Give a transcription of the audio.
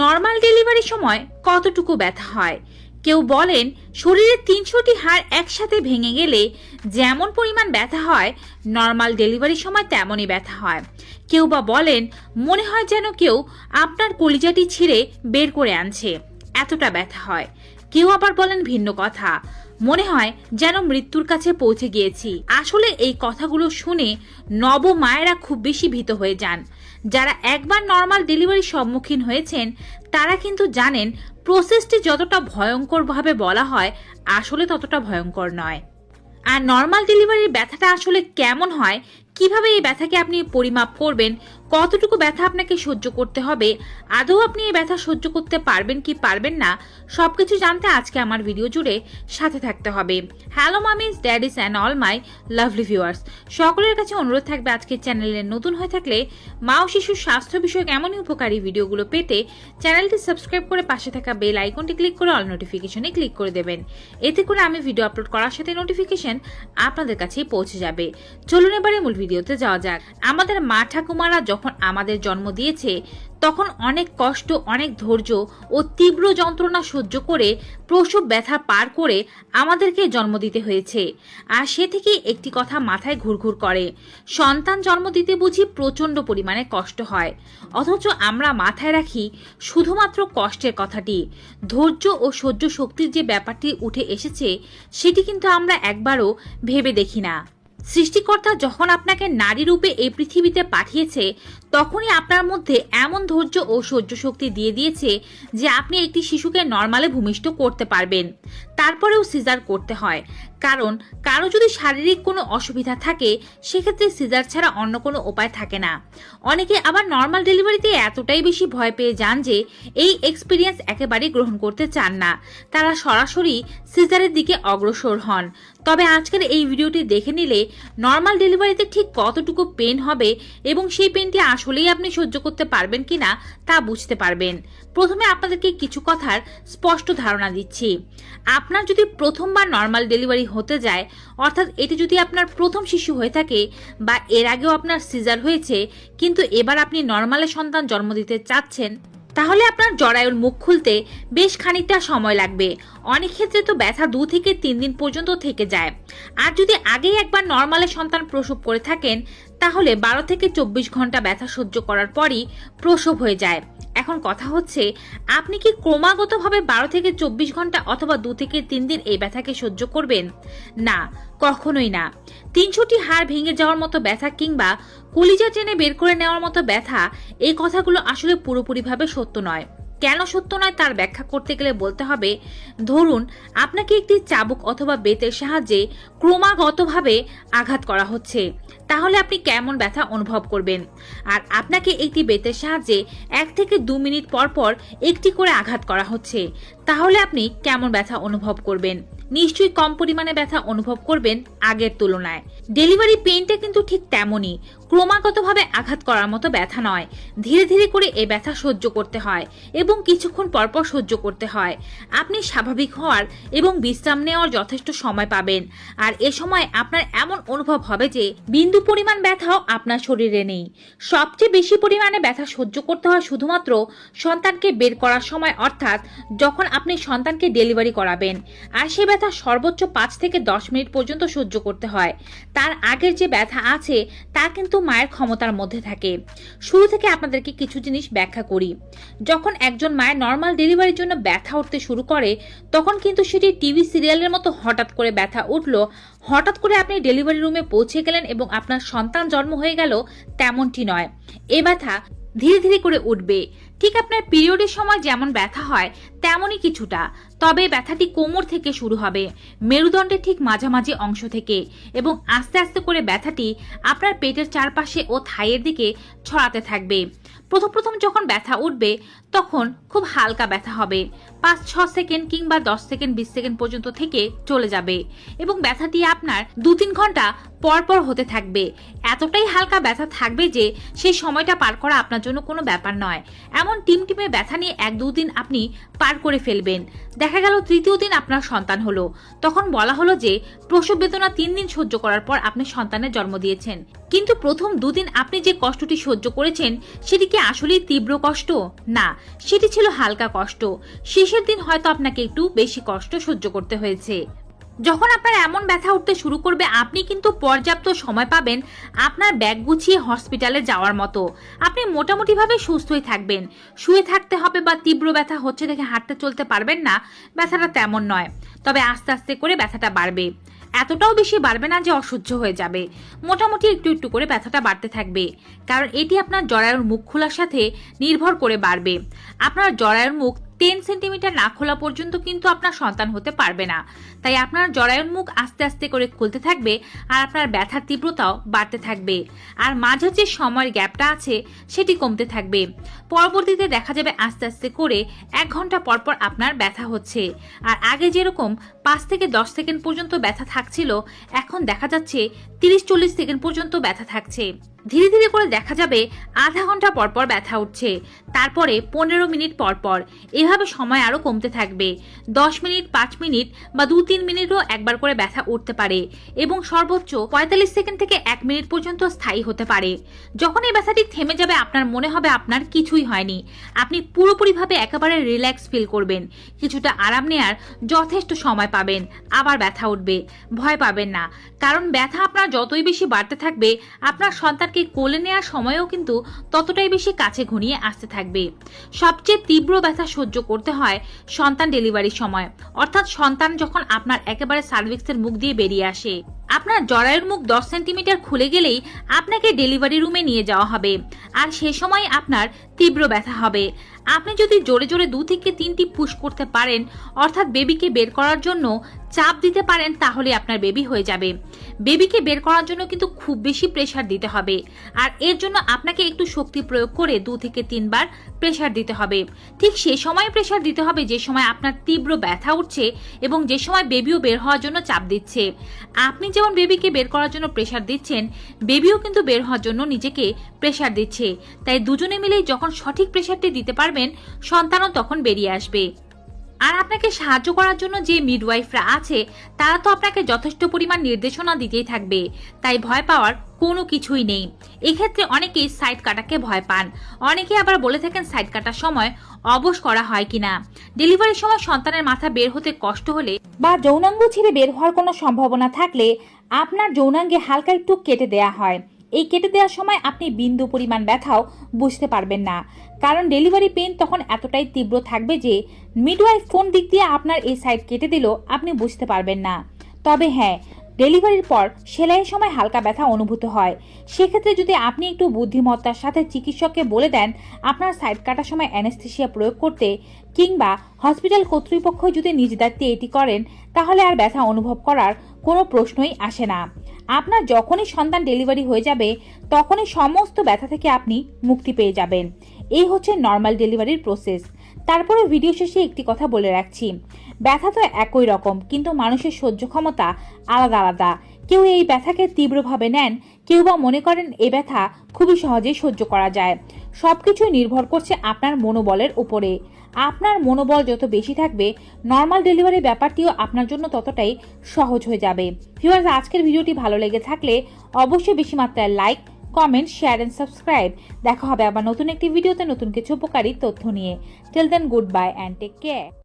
Normal ডেলিভারির সময় কতটুকু ব্যথা হয়? কেউ বলেন শরীরের তিনশোটি হাড় একসাথে ভেঙে গেলে যেমন পরিমাণ ব্যথা হয় নর্মাল ডেলিভারির সময় তেমনই ব্যথা হয়। কেউ বা বলেন, মনে হয় যেন কেউ আপনার কলিজাটি ছিঁড়ে বের করে আনছে, এতটা ব্যথা হয়। কেউ আবার বলেন, ভিন্ন কথা, মনে হয় যেন মৃত্যুর কাছে পৌঁছে গিয়েছি। আসলে এই কথাগুলো শুনে নব মায়েরা খুব বেশি ভীত হয়ে যান। যারা একবার নর্মাল ডেলিভারির সম্মুখীন হয়েছেন, তারা কিন্তু জানেন প্রসেসটি যতটা ভয়ঙ্করভাবে বলা হয়, আসলে ততটা ভয়ঙ্কর নয়। আর নর্মাল ডেলিভারির ব্যথাটা আসলে কেমন হয়, কীভাবে এই ব্যথাকে আপনি পরিমাপ করবেন কতটুকু ব্যথা আপনাকে সহ্য করতে হবে? আদৌ আপনি এই ব্যথা সহ্য করতে পারবেন কি পারবেন না? সবকিছু জানতে আজকে আমার ভিডিও জুড়ে সাথে থাকতে হবে। Hello mommies daddies and all my lovely viewers সকলের কাছে অনুরোধ থাকবে আজকের চ্যানেলে নতুন হয়ে থাকলে মা ও শিশুর স্বাস্থ্য বিষয়ক এমনই উপকারী ভিডিওগুলো পেতে চ্যানেলটি সাবস্ক্রাইব করে পাশে থাকা বেল আইকনটি ক্লিক করে অল নোটিফিকেশনে ক্লিক করে দেবেন। এতে করে আমি ভিডিও আপলোড করার সাথে নোটিফিকেশন আপনাদের কাছেই পৌঁছে যাবে। চলুন এবারে মূল ভিডিওতে যাওয়া যাক। আমাদের মা ঠাকুমারা যখন আমাদের জন্ম দিয়েছে, তখন অনেক কষ্ট, অনেক ধৈর্য ও তীব্র যন্ত্রণা সহ্য করে প্রসব ব্যথা পার করে আমাদেরকে জন্ম দিতে হয়েছে। আর সে থেকেই একটি কথা মাথায় ঘুরঘুর করে। সন্তান জন্ম দিতে বুঝি প্রচণ্ড পরিমাণে কষ্ট হয়। অথচ আমরা মাথায় রাখি, শুধুমাত্র কষ্টের কথাটি, ধৈর্য ও সহ্য শক্তির যে ব্যাপারটি উঠে এসেছে, সেটি কিন্তু আমরা একবারও ভেবে দেখি না। সৃষ্টিকর্তা যখন আপনাকে নারী রূপে এই পৃথিবীতে পাঠিয়েছে, তখনই আপনার মধ্যে এমন ধৈর্য ও সহ্য শক্তি দিয়ে দিয়েছে যে আপনি একটি শিশুকে নর্মালে ভূমিষ্ঠ করতে পারবেন। তারপরেও সিজার করতে হয়। কারণ কারও যদি শারীরিক কোনো অসুবিধা থাকে, সেক্ষেত্রে সিজার ছাড়া অন্য কোনো উপায় থাকে না। অনেকে আবার নর্মাল ডেলিভারিতে এতটাই বেশি ভয় পেয়ে যান যে, এই এক্সপিরিয়েন্স একেবারেই গ্রহণ করতে চান না। তারা সরাসরি সিজারের দিকে অগ্রসর হন। তবে আজকের এই ভিডিওটি দেখে নিলে নর্মাল ডেলিভারিতে ঠিক কতটুকু পেন হবে এবং সেই পেনটি আসলেই আপনি সহ্য করতে পারবেন কি না তা বুঝতে পারবেন। প্রথমে আপনাদেরকে কিছু কথার স্পষ্ট ধারণা দিচ্ছি। আপনার যদি প্রথমবার নর্মাল ডেলিভারি হতে যায়। অর্থাৎ এটি যদি আপনার প্রথম শিশু হয়ে থাকে বা এর আগেও আপনার সিজার হয়েছে, কিন্তু এবার আপনি নর্মালে সন্তান জন্ম দিতে চাচ্ছেন, তাহলে আপনার জরায়ুর মুখ খুলতে বেশ খানিকটা সময় লাগবে। অনেক ক্ষেত্রে তো ব্যথা দু থেকে তিন দিন পর্যন্ত থেকে যায়। আর যদি আগেই একবার নর্মালে সন্তান প্রসব করে থাকেন তাহলে বারো থেকে চব্বিশ ঘণ্টা ব্যথা সহ্য করার পরই প্রসব হয়ে যায়। এখন কথা হচ্ছে, আপনি কি ক্রমাগতভাবে বারো থেকে চব্বিশ ঘণ্টা অথবা দু থেকে তিন দিন এই ব্যথাকে সহ্য করবেন? না, কখনোই না। তিনশোটি হাড় ভেঙে যাওয়ার মতো ব্যথা কিংবা কলিজা টেনে বের করে নেওয়ার মতো ব্যথা, এই কথাগুলো আসলে পুরোপুরিভাবে সত্য নয়। কেন সত্য নয় তার ব্যাখ্যা করতে গেলে বলতে হবে, ধরুন আপনাকে একটি চাবুক অথবা বেতের সাহায্যে ক্রমাগতভাবে আঘাত করা হচ্ছে, তাহলে আপনি কেমন ব্যথা অনুভব করবেন? আর আপনাকে একটি বেতের সাহায্যে এক থেকে দু মিনিট পর পর একটি করে আঘাত করা হচ্ছে, তাহলে আপনি কেমন ব্যথা অনুভব করবেন? নিশ্চয়ই কম পরিমাণে ব্যথা অনুভব করবেন আগের তুলনায়। ডেলিভারি পেইনটা কিন্তু ঠিক তেমনই ক্রমাগতভাবে আঘাত করার মতো ব্যথা নয়। ধীরে ধীরে করে এই ব্যথা সহ্য করতে হয় এবং কিছুক্ষণ পরপর সহ্য করতে হয়। আপনি স্বাভাবিক হওয়ার এবং বিশ্রাম নেওয়ার যথেষ্ট সময় পাবেন। আর এ সময় আপনার এমন অনুভব হবে যে বিন্দু পরিমাণ ব্যথাও আপনার শরীরে নেই। সবচেয়ে বেশি পরিমাণে ব্যথা সহ্য করতে হয় শুধুমাত্র সন্তানকে বের করার সময়, অর্থাৎ যখন আপনি সন্তানকে ডেলিভারি করাবেন। আর সে ব্যথা সর্বোচ্চ পাঁচ থেকে দশ মিনিট পর্যন্ত সহ্য করতে হয়। তার আগের যে ব্যথা আছে, তা কিন্তু মায়ের ক্ষমতার মধ্যে থাকে। শুরু থেকে আপনাদেরকে কিছু জিনিস ব্যাখ্যা করি। যখন একজন মায়ের নর্মাল ডেলিভারির জন্য ব্যথা উঠতে শুরু করে, তখন কিন্তু সেটি টিভি সিরিয়ালের মতো হঠাৎ করে ব্যথা উঠল। হঠাৎ করে আপনি ডেলিভারি রুমে পৌঁছে গেলেন এবং আপনার সন্তান জন্ম হয়ে গেল, তেমনটি নয়। এ ব্যথা ধীরে ধীরে করে উঠবে। ঠিক আপনার পিরিয়ডের সময় যেমন ব্যথা হয়, তেমনই কিছুটা। তবে ব্যথাটি কোমর থেকে শুরু হবে, মেরুদণ্ডের ঠিক মাঝামাঝি অংশ থেকে এবং আস্তে আস্তে করে ব্যথাটি আপনার পেটের চারপাশে ও থাইয়ের দিকে ছড়াতে থাকবে। প্রথম প্রথম যখন ব্যথা উঠবে, তখন খুব হালকা ব্যথা হবে। পাঁচ, ছ সেকেন্ড কিংবা দশ সেকেন্ড, বিশ সেকেন্ড পর্যন্ত থেকে চলে যাবে এবং ব্যথাটি আপনার দু তিন ঘণ্টা পরপর হতে থাকবে। এতটাই হালকা ব্যথা থাকবে যে সেই সময়টা পার করা আপনার জন্য কোনো ব্যাপার নয়। এমন টিম টিমে ব্যথা নিয়ে এক দুদিন আপনি পার করে ফেলবেন। দেখা গেল তৃতীয় দিন আপনার সন্তান হলো। তখন বলা হলো যে প্রসব বেদনা তিন দিন সহ্য করার পর আপনি সন্তানের জন্ম দিয়েছেন। কিন্তু প্রথম দুদিন আপনি যে কষ্টটি সহ্য করেছেন, সেটি কি আসলেই তীব্র কষ্ট? না, সেটি ছিল হালকা কষ্ট। শেষের দিন হয়তো আপনাকে একটু বেশি কষ্ট সহ্য করতে হয়েছে। যখন আপনার এমন ব্যথা উঠতে শুরু করবে, আপনি কিন্তু পর্যাপ্ত সময় পাবেন আপনার ব্যাগ গুছিয়ে হসপিটালে যাওয়ার মতো। আপনি মোটামুটিভাবে সুস্থই থাকবেন। শুয়ে থাকতে হবে বা তীব্র ব্যথা হচ্ছে দেখে হাঁটতে চলতে পারবেন না, ব্যথাটা তেমন নয়। তবে আস্তে আস্তে করে ব্যথাটা বাড়বে। এতটাও বেশি বাড়বে না যে অসহ্য হয়ে যাবে। মোটামুটি একটু একটু করে ব্যথাটা বাড়তে থাকবে। কারণ এটি আপনার জরায়ুর মুখ খোলার সাথে নির্ভর করে বাড়বে। আপনার জরায়ুর মুখ টেন সেন্টিমিটার না খোলা পর্যন্ত কিন্তু আপনার সন্তান হতে পারবে না। তাই আপনার জরায়ুর মুখ আস্তে আস্তে করে খুলতে থাকবে আর আপনার ব্যথার তীব্রতাও বাড়তে থাকবে। আর মাঝে যে সময়ের গ্যাপটা আছে, সেটি কমতে থাকবে। পরবর্তীতে দেখা যাবে আস্তে আস্তে করে এক ঘণ্টা পর পর আপনার ব্যথা হচ্ছে। আর আগে যেরকম পাঁচ থেকে দশ সেকেন্ড পর্যন্ত ব্যথা থাকছিল, এখন দেখা যাচ্ছে তিরিশ চল্লিশ সেকেন্ড পর্যন্ত ব্যথা থাকছে। ধীরে ধীরে করে দেখা যাবে আধা ঘণ্টা পর পর ব্যথা উঠছে। তারপরে পনেরো মিনিট পর পর। এভাবে সময় আরও কমতে থাকবে। দশ মিনিট, পাঁচ মিনিট বা দু তিন মিনিটও একবার করে ব্যথা উঠতে পারে এবং সর্বোচ্চ পঁয়তাল্লিশ সেকেন্ড থেকে এক মিনিট পর্যন্ত স্থায়ী হতে পারে। যখন এই ব্যথাটি থেমে যাবে, আপনার মনে হবে আপনার কিছুই হয়নি। আপনি পুরোপুরিভাবে একেবারে রিল্যাক্স ফিল করবেন। কিছুটা আরাম নেয়ার যথেষ্ট সময় পাবেন। আবার ব্যথা উঠবে। ভয় পাবেন না। কারণ ব্যথা আপনার যতই বেশি বাড়তে থাকবে, আপনার সন্তানকে কোলে নেওয়ার সময়ও কিন্তু ততটাই বেশি কাছে ঘনিয়ে আসতে থাকবে। সবচেয়ে তীব্র ব্যথা সহ্য করতে হয় সন্তান ডেলিভারির সময়। অর্থাৎ সন্তান যখন আপনার একেবারে সার্ভিক্সের মুখ দিয়ে বেরিয়ে আসে। আপনার জরায়ুর মুখ দশ সেন্টিমিটার খুলে গেলেই আপনাকে ডেলিভারি রুমে নিয়ে যাওয়া হবে। আর সে সময় আপনার তীব্র ব্যথা হবে। আপনি যদি জোরে জোরে দু থেকে তিনটি পুশ করতে পারেন, অর্থাৎ বেবিকে বের করার জন্য চাপ দিতে পারেন, তাহলে আপনার বেবি হয়ে যাবে। বেবিকে বের করার জন্য কিন্তু খুব বেশি প্রেশার দিতে হবে। আর এর জন্য আপনাকে একটু শক্তি প্রয়োগ করে দু থেকে তিনবার প্রেশার দিতে হবে। ঠিক সে সময় প্রেশার দিতে হবে, যে সময় আপনার তীব্র ব্যথা উঠছে এবং যে সময় বেবিও বের হওয়ার জন্য চাপ দিচ্ছে। আপনি যেমন বেবিকে বের করার জন্য প্রেশার দিচ্ছেন বেবিও কিন্তু বের হওয়ার জন্য নিজেকে প্রেশার দিচ্ছে। তাই দুজনে মিলে যখন সঠিক প্রেশারটি দিতে পারবেন, সন্তানও তখন বেরিয়ে আসবে। আর আপনাকে সাহায্য করার জন্য যে মিডওয়াইফরা আছে, তারা তো আপনাকে যথেষ্ট পরিমাণ নির্দেশনা দিতেই থাকবে। তাই ভয় পাওয়ার কোনো কিছুই নেই। এক্ষেত্রে অনেকেই সাইড কাটাকে ভয় পান। অনেকে আবার বলে থাকেন সাইড কাটার সময় অবশ করা হয় কিনা। ডেলিভারির সময় সন্তানের মাথা বের হতে কষ্ট হলে বা যৌনাঙ্গ ছেড়ে বের হওয়ার কোনো সম্ভাবনা থাকলে আপনার যৌনাঙ্গে হালকা একটু কেটে দেয়া হয়। এই কেটে দেওয়ার সময় আপনি বিন্দু পরিমাণ ব্যথাও বুঝতে পারবেন না। কারণ ডেলিভারি পেন তখন এতটাই তীব্র থাকবে যে মিডওয়াইফ ফোন দিক দিয়ে আপনার এই সাইড কেটে দিল আপনি বুঝতে পারবেন না। তবে হ্যাঁ ডেলিভারির পর সেলাইয়ের সময় হালকা ব্যথা অনুভূত হয়। সেক্ষেত্রে যদি আপনি একটু বুদ্ধিমত্তার সাথে চিকিৎসককে বলে দেন, আপনার সাইড কাটার সময় অ্যানেস্থেশিয়া প্রয়োগ করতে কিংবা হসপিটাল কর্তৃপক্ষ যদি নিজ দায়িত্বে এটি করেন, তাহলে আর ব্যথা অনুভব করার কোনো প্রশ্নই আসে না। আপনার যখনই সন্তান ডেলিভারি হয়ে যাবে, তখনই সমস্ত ব্যথা থেকে আপনি মুক্তি পেয়ে যাবেন। এই হচ্ছে নর্মাল ডেলিভারির প্রসেস। তারপরে ভিডিও শেষে একটি কথা বলে রাখছি। ব্যথা তো একই রকম, কিন্তু মানুষের সহ্য ক্ষমতা আলাদা আলাদা। কেউ এই ব্যথাকে তীব্রভাবে নেন, কেউ বা মনে করেন এ ব্যথা খুবই সহজেই সহ্য করা যায়। সবকিছু নির্ভর করছে আপনার মনোবলের উপরে। আপনার মনোবল যত বেশি থাকবে নর্মাল ডেলিভারি ব্যাপারটিও আপনার জন্য ততটাই সহজ হয়ে যাবে। ভিউয়ার্স আজকের ভিডিওটি ভালো লেগে থাকলে অবশ্যই বেশি মাত্রায় like comment share and subscribe দেখা হবে আবার নতুন একটি ভিডিওতে নতুন কিছু উপকারী তথ্য নিয়ে। Till then good bye and take care